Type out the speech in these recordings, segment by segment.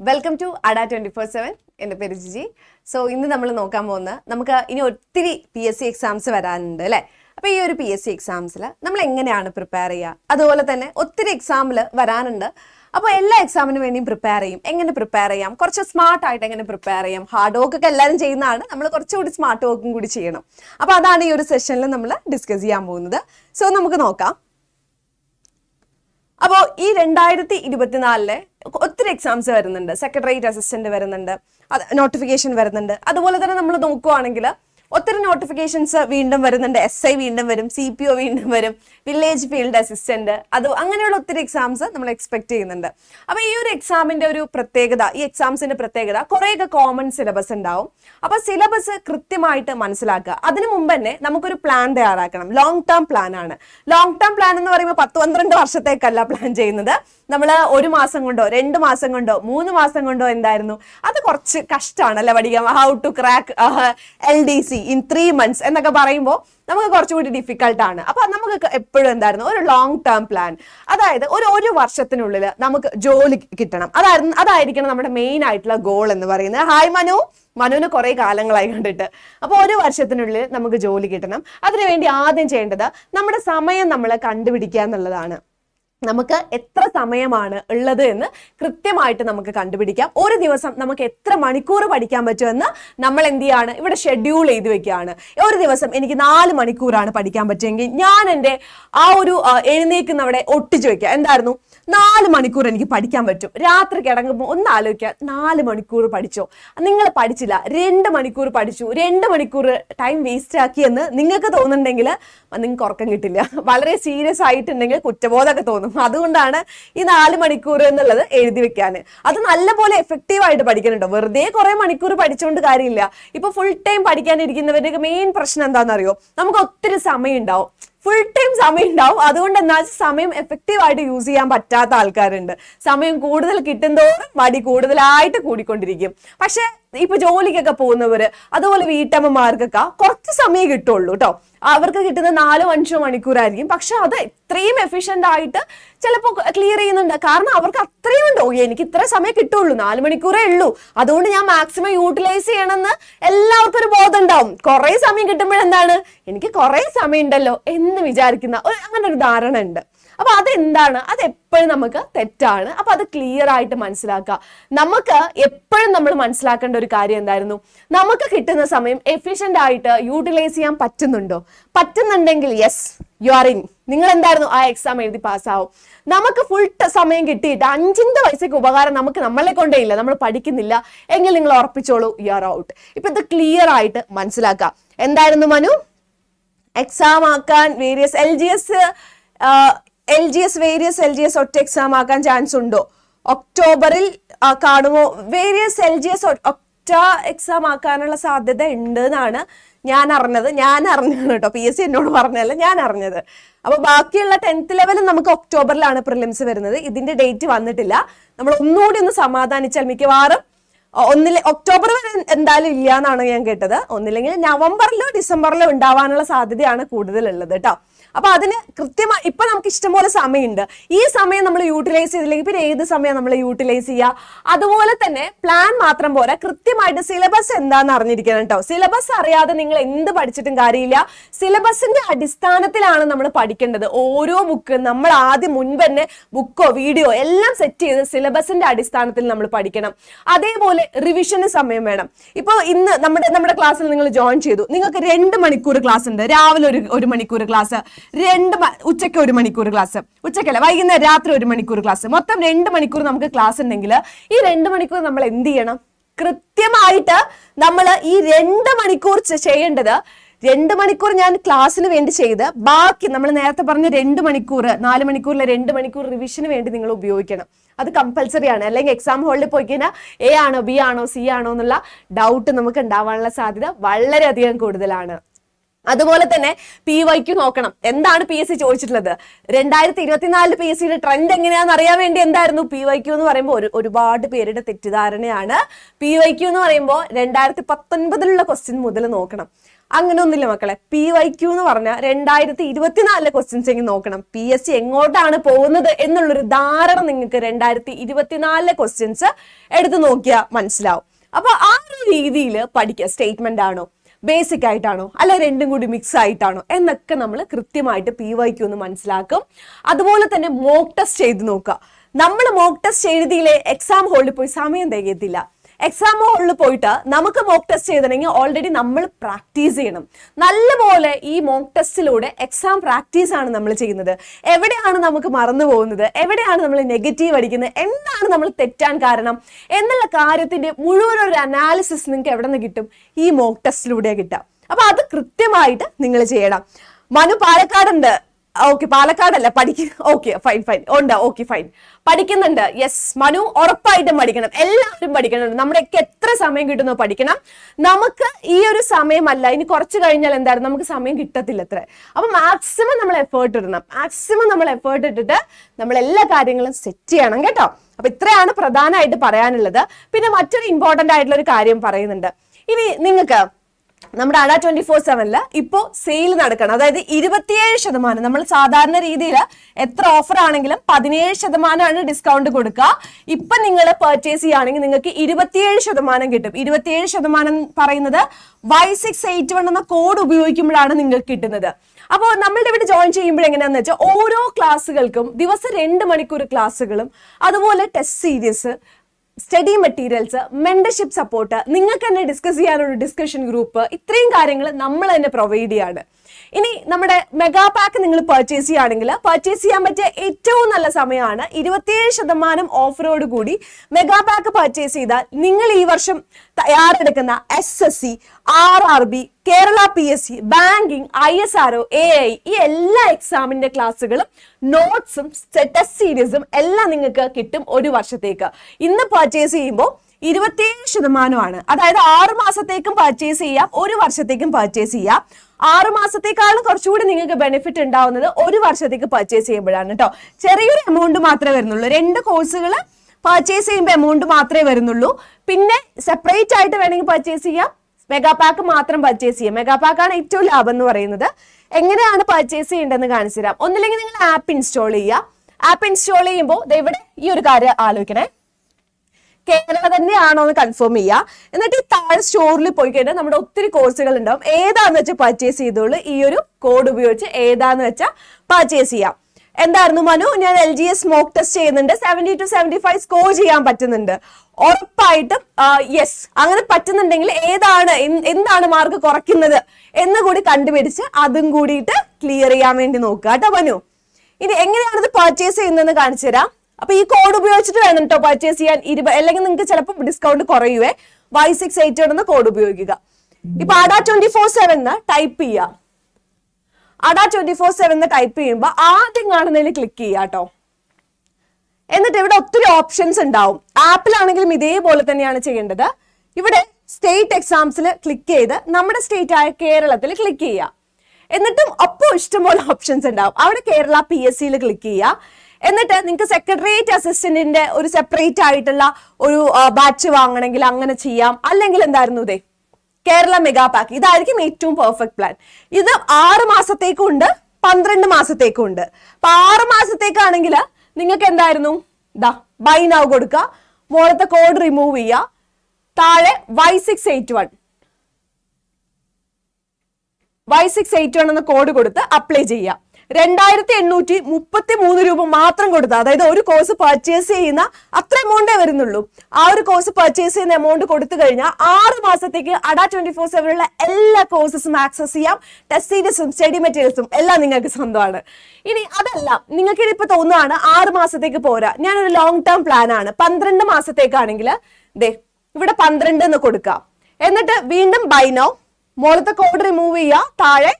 Welcome to Adda twenty four seven എന്റെ പേര് Jiji. So ഇന്ന് നമ്മൾ നോക്കാൻ പോകുന്ന നമുക്ക് ഇനി ഒത്തിരി പി എസ് സി എക്സാംസ് വരാനുണ്ട് അല്ലേ? അപ്പോൾ ഈ ഒരു പി എസ് സി എക്സാംസിൽ നമ്മൾ എങ്ങനെയാണ് പ്രിപ്പയർ ചെയ്യുക? അതുപോലെ തന്നെ ഒത്തിരി എക്സാമിൽ വരാനുണ്ട്. അപ്പോൾ എല്ലാ എക്സാമിനും വേണ്ടിയും പ്രിപ്പയർ ചെയ്യും. എങ്ങനെ പ്രിപ്പയർ ചെയ്യാം? കുറച്ച് സ്മാർട്ട് ആയിട്ട് എങ്ങനെ പ്രിപ്പയർ ചെയ്യാം? ഹാർഡ് വർക്ക് ഒക്കെ എല്ലാവരും ചെയ്യുന്നതാണ്. നമ്മൾ കുറച്ചുകൂടി സ്മാർട്ട് വർക്കും കൂടി ചെയ്യണം. അപ്പോൾ അതാണ് ഈ ഒരു സെഷനിൽ നമ്മൾ ഡിസ്കസ് ചെയ്യാൻ പോകുന്നത്. സോ നമുക്ക് നോക്കാം. അപ്പോൾ ഈ രണ്ടായിരത്തി ഇരുപത്തിനാലിലെ ഒത്തിരി എക്സാംസ് വരുന്നുണ്ട്. സെക്രട്ടേറിയറ്റ് അസിസ്റ്റന്റ് വരുന്നുണ്ട്. അത് നോട്ടിഫിക്കേഷൻ വരുന്നുണ്ട്. അതുപോലെ തന്നെ നമ്മൾ നോക്കുവാണെങ്കിൽ ഒത്തിരി നോട്ടിഫിക്കേഷൻസ് വീണ്ടും വരുന്നുണ്ട്. എസ് ഐ വീണ്ടും വരും സി പി ഒ വീണ്ടും വരും വില്ലേജ് ഫീൽഡ് അസിസ്റ്റന്റ് അത് അങ്ങനെയുള്ള ഒത്തിരി എക്സാംസ് നമ്മൾ എക്സ്പെക്ട് ചെയ്യുന്നുണ്ട്. അപ്പൊ ഈ ഒരു എക്സാമിന്റെ ഒരു പ്രത്യേകത ഈ എക്സാംസിന്റെ പ്രത്യേകത കുറേയൊക്കെ കോമൺ സിലബസ് ഉണ്ടാവും. അപ്പൊ സിലബസ് കൃത്യമായിട്ട് മനസ്സിലാക്കുക. അതിനു മുമ്പ് തന്നെ നമുക്കൊരു പ്ലാൻ തയ്യാറാക്കണം. ലോങ് ടേം പ്ലാൻ ആണ്. ലോങ് ടേം പ്ലാൻ എന്ന് പറയുമ്പോൾ പത്ത് പന്ത്രണ്ട് വർഷത്തേക്കല്ല പ്ലാൻ ചെയ്യുന്നത്. നമ്മൾ ഒരു മാസം കൊണ്ടോ രണ്ട് മാസം കൊണ്ടോ മൂന്ന് മാസം കൊണ്ടോ എന്തായിരുന്നു? അത് കുറച്ച് കഷ്ടമാണ് അല്ലെ പഠിക്കാം how to crack L D C in three months എന്നൊക്കെ പറയുമ്പോൾ നമുക്ക് കുറച്ചുകൂടി ഡിഫിക്കൽട്ടാണ് അപ്പൊ നമുക്ക് എപ്പോഴും എന്തായിരുന്നു? ഒരു ലോങ് ടേം പ്ലാൻ അതായത് ഒരു ഒരു വർഷത്തിനുള്ളിൽ നമുക്ക് ജോലി കിട്ടണം. അതായിരുന്നു അതായിരിക്കണം നമ്മുടെ മെയിൻ ആയിട്ടുള്ള ഗോൾ എന്ന് പറയുന്നത്. ഹായ് മനു. മനുവിന് കുറെ കാലങ്ങളായി കണ്ടിട്ട്. അപ്പോൾ ഒരു വർഷത്തിനുള്ളിൽ നമുക്ക് ജോലി കിട്ടണം. അതിനുവേണ്ടി ആദ്യം ചെയ്യേണ്ടത് നമ്മുടെ സമയം നമ്മൾ കണ്ടുപിടിക്കുക എന്നുള്ളതാണ്. നമുക്ക് എത്ര സമയമാണ് ഉള്ളത് എന്ന് കൃത്യമായിട്ട് നമുക്ക് കണ്ടുപിടിക്കാം. ഒരു ദിവസം നമുക്ക് എത്ര മണിക്കൂർ പഠിക്കാൻ പറ്റുമെന്ന് നമ്മൾ എന്ത് ചെയ്യാണ്? ഇവിടെ ഷെഡ്യൂൾ ചെയ്ത് വെക്കുകയാണ്. ഒരു ദിവസം എനിക്ക് നാല് മണിക്കൂറാണ് പഠിക്കാൻ പറ്റുമെങ്കിൽ ഞാൻ എന്റെ ആ ഒരു എഴുന്നേക്കുന്നവിടെ ഒട്ടിച്ചു വെക്കുക. എന്തായിരുന്നു? നാല് മണിക്കൂർ എനിക്ക് പഠിക്കാൻ പറ്റും. രാത്രി കിടങ്ങുമ്പോൾ ഒന്ന് ആലോചിക്കുക. നാല് മണിക്കൂർ പഠിച്ചോ? നിങ്ങൾ പഠിച്ചില്ല. രണ്ട് മണിക്കൂർ പഠിച്ചു. രണ്ട് മണിക്കൂർ ടൈം വേസ്റ്റ് ആക്കിയെന്ന് നിങ്ങൾക്ക് തോന്നുന്നുണ്ടെങ്കിൽ നിങ്ങൾക്ക് ഉറക്കം കിട്ടില്ല. വളരെ സീരിയസ് ആയിട്ടുണ്ടെങ്കിൽ കുറ്റബോധമൊക്കെ തോന്നും. അതുകൊണ്ടാണ് ഈ നാല് മണിക്കൂർ എന്നുള്ളത് എഴുതി വെക്കാൻ അത് നല്ലപോലെ എഫക്റ്റീവ് ആയിട്ട് പഠിക്കുന്നുണ്ടോ വെറുതെ കുറെ മണിക്കൂർ പഠിച്ചുകൊണ്ട് കാര്യമില്ല. ഇപ്പൊ ഫുൾ ടൈം പഠിക്കാനിരിക്കുന്നവരുടെ മെയിൻ പ്രശ്നം എന്താണെന്നറിയോ നമുക്ക് ഒത്തിരി സമയം ഉണ്ടാവും ഫുൾ ടൈം സമയം ഉണ്ടാവും. അതുകൊണ്ട് വെച്ചാൽ സമയം എഫക്റ്റീവ് ആയിട്ട് യൂസ് ചെയ്യാൻ പറ്റാത്ത ആൾക്കാരുണ്ട്. സമയം കൂടുതൽ കിട്ടുന്തോറും മടി കൂടുതലായിട്ട് കൂടിക്കൊണ്ടിരിക്കും. പക്ഷെ ഇപ്പൊ ജോലിക്കൊക്കെ പോകുന്നവര് അതുപോലെ വീട്ടമ്മമാർക്കൊക്കെ കുറച്ച് സമയം കിട്ടുള്ളൂ കേട്ടോ അവർക്ക് കിട്ടുന്ന നാലോ അഞ്ചോ മണിക്കൂറായിരിക്കും. പക്ഷെ അത് ഇത്രയും എഫിഷ്യന്റ് ആയിട്ട് ചിലപ്പോൾ ക്ലിയർ ചെയ്യുന്നുണ്ട്. കാരണം അവർക്ക് അത്രയും ഉണ്ടോ. എനിക്ക് ഇത്ര സമയം കിട്ടുള്ളൂ. നാല് മണിക്കൂറേ ഉള്ളൂ. അതുകൊണ്ട് ഞാൻ മാക്സിമം യൂട്ടിലൈസ് ചെയ്യണമെന്ന് എല്ലാവർക്കും ഒരു ബോധം ഉണ്ടാവും. കുറെ സമയം കിട്ടുമ്പോഴെന്താണ് എനിക്ക് കുറെ സമയം ഉണ്ടല്ലോ എന്ന് വിചാരിക്കുന്ന ഒരു അങ്ങനെ ഒരു ധാരണ ഉണ്ട്. അപ്പൊ അതെന്താണ്? അത് എപ്പോഴും നമുക്ക് തെറ്റാണ്. അപ്പൊ അത് ക്ലിയർ ആയിട്ട് മനസ്സിലാക്കുക. നമുക്ക് എപ്പോഴും നമ്മൾ മനസ്സിലാക്കേണ്ട ഒരു കാര്യം എന്തായിരുന്നു? നമുക്ക് കിട്ടുന്ന സമയം എഫിഷ്യന്റ് ആയിട്ട് യൂട്ടിലൈസ് ചെയ്യാൻ പറ്റുന്നുണ്ടോ? പറ്റുന്നുണ്ടെങ്കിൽ യെസ് യു ആർ ഇൻ നിങ്ങൾ എന്തായിരുന്നു ആ എക്സാം എഴുതി പാസ്സാവും? നമുക്ക് ഫുൾ സമയം കിട്ടിയിട്ട് അഞ്ചിന്റെ പൈസക്ക് ഉപകാരം നമുക്ക് നമ്മളെ കൊണ്ടേ ഇല്ല. നമ്മൾ പഠിക്കുന്നില്ല. എങ്കിൽ നിങ്ങൾ ഉറപ്പിച്ചോളൂ യു ആർ ഔട്ട് ഇപ്പൊ ഇത് ക്ലിയർ ആയിട്ട് മനസ്സിലാക്കാം. എന്തായിരുന്നു മനു? എക്സാം ആക്കാൻ various L G S L G S various L G S ഒറ്റ എക്സാം ആക്കാൻ ചാൻസ് ഉണ്ടോ? ഒക്ടോബറിൽ കാണുമോ? വേരിയസ് എൽ ജി എസ് ഒറ്റ എക്സാം ആക്കാനുള്ള സാധ്യത ഉണ്ട് എന്നാണ് ഞാൻ അറിഞ്ഞത്. ഞാൻ അറിഞ്ഞത് കേട്ടോ. പി എസ് സി എന്നോട് പറഞ്ഞല്ല ഞാൻ അറിഞ്ഞത്. അപ്പൊ ബാക്കിയുള്ള ടെൻത്ത് ലെവലും നമുക്ക് ഒക്ടോബറിലാണ് പ്രിലിംസ് വരുന്നത്. ഇതിന്റെ ഡേറ്റ് വന്നിട്ടില്ല. നമ്മൾ ഒന്നുകൂടി ഒന്ന് സമാധാനിച്ചാൽ മിക്കവാറും ഒന്നിലെ ഒക്ടോബർ വരെ എന്തായാലും ഇല്ല എന്നാണ് ഞാൻ കേട്ടത്. ഒന്നില്ലെങ്കിൽ നവംബറിലോ ഡിസംബറിലോ ഉണ്ടാവാനുള്ള സാധ്യതയാണ് കൂടുതലുള്ളത് കേട്ടോ. അപ്പൊ അതിന് കൃത്യമായി ഇപ്പൊ നമുക്ക് ഇഷ്ടംപോലെ സമയമുണ്ട്. ഈ സമയം നമ്മൾ യൂട്ടിലൈസ് ചെയ്തില്ലെങ്കിൽ പിന്നെ ഏത് സമയം നമ്മൾ യൂട്ടിലൈസ് ചെയ്യുക അതുപോലെ തന്നെ പ്ലാൻ മാത്രം പോരാ. കൃത്യമായിട്ട് സിലബസ് എന്താന്ന് അറിഞ്ഞിരിക്കണം കേട്ടോ സിലബസ് അറിയാതെ നിങ്ങൾ എന്ത് പഠിച്ചിട്ടും കാര്യമില്ല. സിലബസിന്റെ അടിസ്ഥാനത്തിലാണ് നമ്മൾ പഠിക്കേണ്ടത്. ഓരോ ബുക്ക് നമ്മൾ ആദ്യം മുൻപ് തന്നെ ബുക്കോ വീഡിയോ എല്ലാം സെറ്റ് ചെയ്ത് സിലബസിന്റെ അടിസ്ഥാനത്തിൽ നമ്മൾ പഠിക്കണം. അതേപോലെ റിവിഷന് സമയം വേണം. ഇപ്പൊ ഇന്ന് നമ്മുടെ നമ്മുടെ ക്ലാസ്സിൽ നിങ്ങൾ ജോയിൻ ചെയ്തു. നിങ്ങൾക്ക് രണ്ട് മണിക്കൂർ ക്ലാസ് ഉണ്ട്. രാവിലെ ഒരു ഒരു മണിക്കൂർ ക്ലാസ് രണ്ട് ഉച്ചയ്ക്ക് ഒരു മണിക്കൂർ ക്ലാസ് ഉച്ചക്കല്ല വൈകുന്നേരം രാത്രി ഒരു മണിക്കൂർ ക്ലാസ് മൊത്തം രണ്ട് മണിക്കൂർ നമുക്ക് ക്ലാസ് ഉണ്ടെങ്കിൽ ഈ രണ്ട് മണിക്കൂർ നമ്മൾ എന്ത് ചെയ്യണം? കൃത്യമായിട്ട് നമ്മൾ ഈ രണ്ട് മണിക്കൂർ ചെയ്യേണ്ടത് രണ്ട് മണിക്കൂർ ഞാൻ ക്ലാസ്സിന് വേണ്ടി ചെയ്ത് ബാക്കി നമ്മൾ നേരത്തെ പറഞ്ഞ രണ്ട് മണിക്കൂർ നാല് മണിക്കൂറിലെ രണ്ട് മണിക്കൂർ റിവിഷന് വേണ്ടി നിങ്ങൾ ഉപയോഗിക്കണം. അത് കമ്പൽസറി ആണ്. അല്ലെങ്കിൽ എക്സാം ഹോളിൽ പോയി കഴിഞ്ഞാൽ എ ആണോ ബി ആണോ സി ആണോ എന്നുള്ള ഡൗട്ട് നമുക്ക് ഉണ്ടാവാനുള്ള സാധ്യത വളരെയധികം കൂടുതലാണ്. അതുപോലെ തന്നെ പി വൈക്ക് നോക്കണം. എന്താണ് പി എസ് സി ചോദിച്ചിട്ടുള്ളത്? രണ്ടായിരത്തി ഇരുപത്തിനാലിൽ പി എസ് സിയുടെ ട്രെൻഡ് എങ്ങനെയാണെന്ന് അറിയാൻ വേണ്ടി എന്തായിരുന്നു പി വൈക്യു എന്ന് പറയുമ്പോൾ ഒരു ഒരുപാട് പേരുടെ തെറ്റിദ്ധാരണയാണ്. പി വൈക്യു എന്ന് പറയുമ്പോൾ രണ്ടായിരത്തി പത്തൊൻപതിലുള്ള ക്വസ്റ്റ്യൻ മുതൽ നോക്കണം. അങ്ങനെ ഒന്നുമില്ല മക്കളെ പി വൈ എന്ന് പറഞ്ഞാൽ രണ്ടായിരത്തി ഇരുപത്തിനാലിലെ ക്വസ്റ്റ്യൻസ് എങ്കിൽ നോക്കണം. പി എസ് സി എങ്ങോട്ടാണ് പോകുന്നത് എന്നുള്ളൊരു ധാരണ നിങ്ങൾക്ക് രണ്ടായിരത്തി ഇരുപത്തിനാലിലെ ക്വസ്റ്റ്യൻസ് എടുത്തു നോക്കിയാൽ മനസ്സിലാവും. അപ്പൊ ആ ഒരു രീതിയിൽ പഠിക്കുക സ്റ്റേറ്റ്മെന്റ് ആണോ? ബേസിക് ആയിട്ടാണോ? അല്ല രണ്ടും കൂടി മിക്സ് ആയിട്ടാണോ? എന്നൊക്കെ നമ്മൾ കൃത്യമായിട്ട് പി വൈക്ക് ഒന്ന് മനസ്സിലാക്കും. അതുപോലെ തന്നെ മോക്ക് ടെസ്റ്റ് ചെയ്ത് നോക്കുക. നമ്മൾ മോക്ക് ടെസ്റ്റ് എഴുതിയില്ലേ? എക്സാം ഹോളിൽ പോയി സമയം തികയത്തില്ല. എക്സാം ഹോളിൽ പോയിട്ട് നമുക്ക് മോക്ക് ടെസ്റ്റ് ചെയ്തിട്ടുണ്ടെങ്കിൽ ഓൾറെഡി നമ്മൾ പ്രാക്ടീസ് ചെയ്യണം. നല്ലപോലെ ഈ മോക്ക് ടെസ്റ്റിലൂടെ എക്സാം പ്രാക്ടീസ് ആണ് നമ്മൾ ചെയ്യുന്നത്. എവിടെയാണ് നമുക്ക് മറന്നു പോകുന്നത്? എവിടെയാണ് നമ്മൾ നെഗറ്റീവ് അടിക്കുന്നത്? എന്താണ് നമ്മൾ തെറ്റാൻ കാരണം? എന്നുള്ള കാര്യത്തിന്റെ മുഴുവൻ ഒരു അനാലിസിസ് നിങ്ങൾക്ക് എവിടെ നിന്ന് കിട്ടും? ഈ മോക്ക് ടെസ്റ്റിലൂടെ കിട്ടാം. അപ്പൊ അത് കൃത്യമായിട്ട് നിങ്ങൾ ചെയ്യണം. മനു പാലക്കാടുണ്ട്. ഓക്കെ പാലക്കാടല്ല പഠിക്ക ഓക്കെ ഫൈൻ ഫൈൻ ഉണ്ട്? ഓക്കെ ഫൈൻ പഠിക്കുന്നുണ്ട്. യെസ് മനു ഉറപ്പായിട്ടും പഠിക്കണം. എല്ലാവരും പഠിക്കണം നമ്മുടെയൊക്കെ എത്ര സമയം കിട്ടുന്നോ പഠിക്കണം. നമുക്ക് ഈ ഒരു സമയമല്ല. ഇനി കുറച്ച് കഴിഞ്ഞാൽ എന്തായാലും നമുക്ക് സമയം കിട്ടത്തില്ല അത്ര. അപ്പൊ മാക്സിമം നമ്മൾ എഫേർട്ട് ഇടണം. മാക്സിമം നമ്മൾ എഫേർട്ട് ഇട്ടിട്ട് നമ്മൾ എല്ലാ കാര്യങ്ങളും സെറ്റ് ചെയ്യണം കേട്ടോ. അപ്പൊ ഇത്രയാണ് പ്രധാനമായിട്ട് പറയാനുള്ളത്. പിന്നെ മറ്റൊരു ഇമ്പോർട്ടന്റ് ആയിട്ടുള്ള ഒരു കാര്യം പറയുന്നുണ്ട്. ഇനി നിങ്ങൾക്ക് നമ്മുടെ അട ട്വന്റി ഫോർ സെവനിൽ ഇപ്പോ സെയിൽ നടക്കണം. അതായത് ഇരുപത്തിയേഴ് ശതമാനം നമ്മൾ സാധാരണ രീതിയിൽ എത്ര ഓഫർ ആണെങ്കിലും പതിനേഴ് ശതമാനമാണ് ഡിസ്കൗണ്ട് കൊടുക്കുക. ഇപ്പൊ നിങ്ങൾ പർച്ചേസ് ചെയ്യുകയാണെങ്കിൽ നിങ്ങൾക്ക് ഇരുപത്തിയേഴ് ശതമാനം കിട്ടും. ഇരുപത്തിയേഴ് ശതമാനം പറയുന്നത് വൈ സിക്സ് എയ്റ്റ് വൺ എന്ന കോഡ് ഉപയോഗിക്കുമ്പോഴാണ് നിങ്ങൾക്ക് കിട്ടുന്നത്. അപ്പോൾ നമ്മളുടെ ഇവിടെ ജോയിൻ ചെയ്യുമ്പോൾ എങ്ങനെയാണെന്ന് വെച്ചാൽ ഓരോ ക്ലാസ്സുകൾക്കും ദിവസം രണ്ട് മണിക്കൂർ ക്ലാസ്സുകളും അതുപോലെ test series study materials mentorship support നിങ്ങൾക്ക് തന്നെ ഡിസ്കസ് ചെയ്യാനുള്ള ഡിസ്കഷൻ ഗ്രൂപ്പ് ഇത്രയും കാര്യങ്ങൾ നമ്മൾ തന്നെ പ്രൊവൈഡ് ചെയ്യാണ്. ഇനി നമ്മുടെ മെഗാ പാക്ക് നിങ്ങൾ പർച്ചേസ് ചെയ്യുകയാണെങ്കിൽ പർച്ചേസ് ചെയ്യാൻ പറ്റിയ ഏറ്റവും നല്ല സമയമാണ് ഇരുപത്തിയേഴ് ശതമാനം ഓഫറോട് കൂടി മെഗാ പാക്ക് പർച്ചേസ് ചെയ്താൽ നിങ്ങൾ ഈ വർഷം തയ്യാറെടുക്കുന്ന S S C R R B Kerala P S C banking I S R O A I ഈ എല്ലാ എക്സാമിന്റെ ക്ലാസ്സുകളും നോട്ട്സും ടെസ്റ്റ് സീരീസും എല്ലാം നിങ്ങൾക്ക് കിട്ടും ഒരു വർഷത്തേക്ക്. ഇന്ന് പർച്ചേസ് ചെയ്യുമ്പോൾ ഇരുപത്തിയേഴ് ശതമാനമാണ്. അതായത് ആറ് മാസത്തേക്കും പർച്ചേസ് ചെയ്യാം ഒരു വർഷത്തേക്കും പർച്ചേസ് ചെയ്യാം. ആറ് മാസത്തേക്കാളും കുറച്ചുകൂടി നിങ്ങൾക്ക് ബെനിഫിറ്റ് ഉണ്ടാവുന്നത് ഒരു വർഷത്തേക്ക് പർച്ചേസ് ചെയ്യുമ്പോഴാണ് കേട്ടോ ചെറിയൊരു എമൗണ്ട് മാത്രമേ വരുന്നുള്ളൂ. രണ്ട് കോഴ്സുകൾ പർച്ചേസ് ചെയ്യുമ്പോൾ എമൗണ്ട് മാത്രമേ വരുന്നുള്ളൂ. പിന്നെ സെപ്പറേറ്റ് ആയിട്ട് വേണമെങ്കിൽ പർച്ചേസ് ചെയ്യാം. മെഗാ പാക്ക് മാത്രം പർച്ചേസ് ചെയ്യാം. മെഗാ പാക്ക് ആണ് ഏറ്റവും ലാഭം എന്ന് പറയുന്നത്. എങ്ങനെയാണ് പർച്ചേസ് ചെയ്യേണ്ടതെന്ന് കാണിച്ചു തരാം. ഒന്നില്ലെങ്കിൽ നിങ്ങൾ ആപ്പ് ഇൻസ്റ്റാൾ ചെയ്യുക. ആപ്പ് ഇൻസ്റ്റാൾ ചെയ്യുമ്പോൾ ഇവിടെ ഈ ഒരു കാര്യം ആലോചിക്കണേ. കേരള തന്നെയാണോ എന്ന് കൺഫേം ചെയ്യുക എന്നിട്ട് ഈ താഴെ സ്റ്റോറിൽ പോയി കഴിഞ്ഞാൽ നമ്മുടെ ഒത്തിരി കോഴ്സുകൾ ഉണ്ടാവും. ഏതാന്ന് വെച്ചാൽ പർച്ചേസ് ചെയ്തോളൂ. ഈ ഒരു കോഡ് ഉപയോഗിച്ച് ഏതാന്ന് വെച്ചാൽ പർച്ചേസ് ചെയ്യാം. എന്തായിരുന്നു മനു? ഞാൻ L G S mock test ചെയ്യുന്നുണ്ട്. Seventy two seventy five score ചെയ്യാൻ പറ്റുന്നുണ്ട്. ഉറപ്പായിട്ടും യെസ് അങ്ങനെ പറ്റുന്നുണ്ടെങ്കിൽ ഏതാണ് എന്താണ് മാർക്ക് കുറയ്ക്കുന്നത് എന്ന് കൂടി കണ്ടുപിടിച്ച് അതും കൂടിയിട്ട് ക്ലിയർ ചെയ്യാൻ വേണ്ടി നോക്കുക. കേട്ടോ മനു? ഇനി എങ്ങനെയാണ് ഇത് പർച്ചേസ് ചെയ്യുന്നതെന്ന് കാണിച്ചു തരാം. അപ്പൊ ഈ കോഡ് ഉപയോഗിച്ചിട്ട് വേണം കേട്ടോ പർച്ചേസ് ചെയ്യാൻ. ഇരുപത് അല്ലെങ്കിൽ നിങ്ങൾക്ക് ചിലപ്പോൾ ഡിസ്കൗണ്ട് കുറയുവേ. വൈ സിക്സ് എയ്റ്റ് എന്ന കോഡ് ഉപയോഗിക്കുക. ഇപ്പൊ Adda twenty four seven type ചെയ്യുക Adda twenty four seven type ചെയ്യുമ്പോൾ ആദ്യം കാണുന്നതിൽ ക്ലിക്ക് ചെയ്യുക കേട്ടോ എന്നിട്ട് ഇവിടെ ഒത്തിരി ഓപ്ഷൻസ് ഉണ്ടാവും. ആപ്പിലാണെങ്കിലും ഇതേപോലെ തന്നെയാണ് ചെയ്യേണ്ടത്. ഇവിടെ സ്റ്റേറ്റ് എക്സാംസിൽ ക്ലിക്ക് ചെയ്ത് നമ്മുടെ സ്റ്റേറ്റ് ആയ കേരളത്തിൽ ക്ലിക്ക് ചെയ്യുക എന്നിട്ടും അപ്പോൾ ഇഷ്ടംപോലെ ഓപ്ഷൻസ് ഉണ്ടാവും. അവിടെ കേരള പി എസ് സിയിൽ ക്ലിക്ക് ചെയ്യുക. എന്നിട്ട് നിങ്ങൾക്ക് സെക്രട്ടേറിയറ്റ് അസിസ്റ്റന്റിന്റെ ഒരു സെപ്പറേറ്റ് ആയിട്ടുള്ള ഒരു ബാച്ച് വാങ്ങണമെങ്കിൽ അങ്ങനെ ചെയ്യാം. അല്ലെങ്കിൽ എന്തായിരുന്നു ഇതേ കേരള മെഗാ പാക്ക് ഇതായിരിക്കും ഏറ്റവും പെർഫെക്റ്റ് പ്ലാൻ ഇത് ആറ് മാസത്തേക്കും ഉണ്ട് പന്ത്രണ്ട് മാസത്തേക്കും ഉണ്ട്. അപ്പൊ ആറ് മാസത്തേക്കാണെങ്കിൽ നിങ്ങൾക്ക് എന്തായിരുന്നു? ദാ ബൈ നൗ കൊടുക്കുക. മുകളത്തെ കോഡ് റിമൂവ് ചെയ്യുക. താഴെ Y six eight one Y six eight one എന്ന കോഡ് കൊടുത്ത് അപ്ലൈ ചെയ്യാം രണ്ടായിരത്തി എണ്ണൂറ്റി മുപ്പത്തി മൂന്ന് രൂപ മാത്രം കൊടുത്താൽ അതായത് ഒരു കോഴ്സ് പർച്ചേസ് ചെയ്യുന്ന അത്ര എമൗണ്ടേ വരുന്നുള്ളൂ. ആ ഒരു കോഴ്സ് പർച്ചേസ് ചെയ്യുന്ന എമൗണ്ട് കൊടുത്തു കഴിഞ്ഞാൽ ആറ് മാസത്തേക്ക് അഡ ട്വന്റി ഫോർ സെവനുള്ള എല്ലാ കോഴ്സസും ആക്സസ് ചെയ്യാം. ടെസ്റ്റ് സീരീസും സ്റ്റഡി മെറ്റീരിയൽസും എല്ലാം നിങ്ങൾക്ക് സ്വന്തമാണ്. ഇനി അതല്ല നിങ്ങൾക്ക് ഇനിയിപ്പോൾ തോന്നുകയാണ് ആറ് മാസത്തേക്ക് പോരാ. ഞാനൊരു ലോങ് ടേം പ്ലാൻ ആണ്. പന്ത്രണ്ട് മാസത്തേക്കാണെങ്കിൽ ദേ ഇവിടെ പന്ത്രണ്ട് എന്ന് കൊടുക്കാം. എന്നിട്ട് വീണ്ടും ബൈനോ മുകളത്തെ കോഡ് റിമൂവ് ചെയ്യുക താഴെ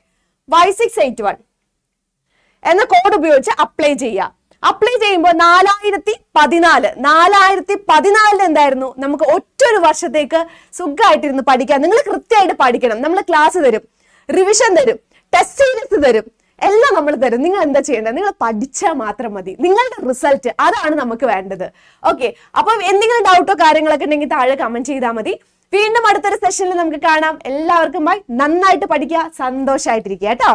വൈ സിക്സ് എയ്റ്റ് വൺ എന്ന കോഡ് ഉപയോഗിച്ച് അപ്ലൈ ചെയ്യുക. അപ്ലൈ ചെയ്യുമ്പോൾ നാലായിരത്തി പതിനാല് നാലായിരത്തി പതിനാലിന് എന്തായിരുന്നു? നമുക്ക് ഒറ്റൊരു വർഷത്തേക്ക് സുഖമായിട്ടിരുന്ന് പഠിക്കാം. നിങ്ങൾ കൃത്യമായിട്ട് പഠിക്കണം. നമ്മൾ ക്ലാസ് തരും റിവിഷൻ തരും ടെസ്റ്റ് സീരീസ് തരും എല്ലാം നമ്മൾ തരും. നിങ്ങൾ എന്താ ചെയ്യേണ്ടത്? നിങ്ങൾ പഠിച്ചാൽ മാത്രം മതി. നിങ്ങളുടെ റിസൾട്ട് അതാണ് നമുക്ക് വേണ്ടത്. ഓക്കെ അപ്പം എന്തെങ്കിലും ഡൗട്ടോ കാര്യങ്ങളൊക്കെ ഉണ്ടെങ്കിൽ താഴെ കമന്റ് ചെയ്താൽ മതി. വീണ്ടും അടുത്തൊരു സെഷനിൽ നമുക്ക് കാണാം. എല്ലാവർക്കും ബൈ നന്നായിട്ട് പഠിക്കുക സന്തോഷമായിട്ടിരിക്കുക കേട്ടോ.